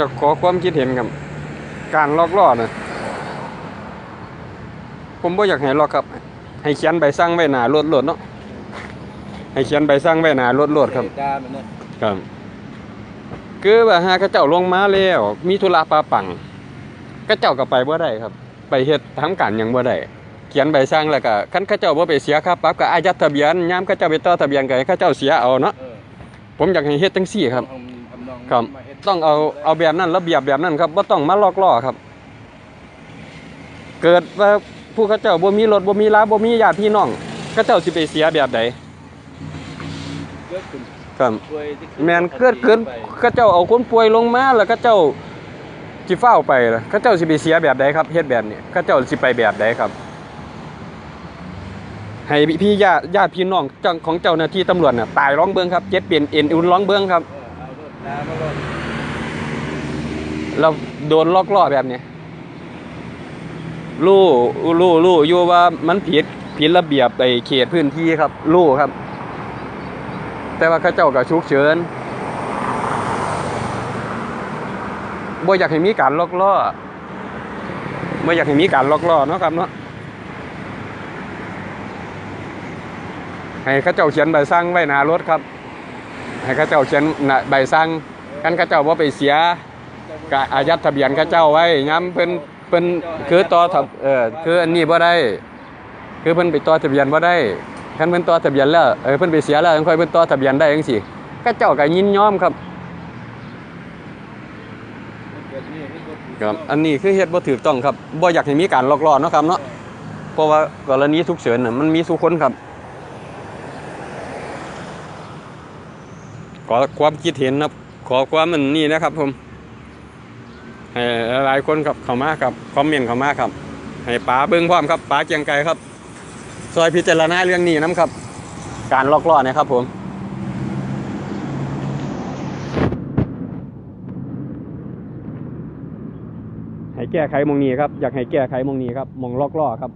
จะขอความคิดเห็นครับ การลอกล่อนะผมบ่อยากให้ลอกครับ ให้เขียนใบสั่งไว้หน้ารถรถเนาะให้เขียนใบสั่งไว้หน้ารถรถครับเหตุการณ์มันเนี่ยครับ คือว่าหากระเจ้าลงมาแล้ว มีธุระปาปังกระเจ้าก็ไปบ่ได้ครับ ไปเฮ็ดทำการหยังบ่ได้เขียนใบสั่งแล้วก็คันกระเจ้าบ่ไปเสียค่าปรับก็อายัดทะเบียนยามกระเจ้าไปต่อทะเบียนก็ให้กระเจ้าเสียเอาเนาะเออผมอยากให้เฮ็ดจังซี่ครับทำทำนองครับมาเฮ็ด ต้องเอาเอาแบบนั้นระเบียบแบบนั้นครับบ่ต้องมาลอกล่อครับ เกิดว่าผู้เขาเจ้าบ่มีรถบ่มีลาบ่มีญาติพี่น้องเขาเจ้าสิไปเสียแบบใดเกิดขึ้นครับแมนเกิดเกินไปเขาเจ้าเอาคนป่วยลงมาแล้วเขาเจ้าสิเฝ้าไปล่ะเขาเจ้าสิไปเสียแบบใดครับเฮ็ดแบบนี้เขาเจ้าสิไปแบบใดครับ ให้พี่ญาติญาติพี่น้องจังของเจ้าหน้าที่ตำรวจน่ะตายร้องเบิ่งครับเจ็บเป็นเอ็นอุ่นร้องเบิ่งครับ เราโดนลอกล่อแบบนี้รู้รู้รู้อยู่ว่ามันผิดผิดระเบียบไอ้เขตพื้นที่ครับรู้ครับ แต่ว่าข้าเจ้าก็ฉุกเฉินบ่อยากให้มีการลอกล่อบ่อยากให้มีการลอกล่อเนาะครับเนาะให้ข้าเจ้าเขียนใบสั่งไว้หน้ารถครับ ให้ข้าเจ้าเขียนใบสั่งกันข้าเจ้าว่าไปเสีย กะอายัดทะเบียนเข้าเจ้าไว้ย้ำเพิ่นเพิ่นคือต่อทะเออคืออันนี้บ่ได้ คือเพิ่นไปต่อทะเบียนบ่ได้คันเพิ่นต่อทะเบียนแล้วเออเพิ่นไปเสียแล้วค่อยเพิ่นต่อทะเบียนได้จังซี่ก็เจ้าก็ยินยอมครับครับอันนี้คือเฮ็ดบ่ถูกต้องครับบ่อยากให้มีการลอกล่อเนาะครับเนาะเพราะว่ากรณีฉุกเฉินน่ะมันมีทุกคนครับขอความคิดเห็นครับ ขอความมันนี่นะครับผม ให้หลายคนครับเข้ามาครับคอมเมนต์เข้ามาครับ ให้ป๋าเบิ้งพร้อมครับป๋าเกียงไกรครับซอยพิจารณาเรื่องนี้น้ำครับ การลอกล่อเนะครับผมให้แก้ไขมองนี้ครับอยากให้แก้ไขมองนี้ครับมองลอกล่อครับ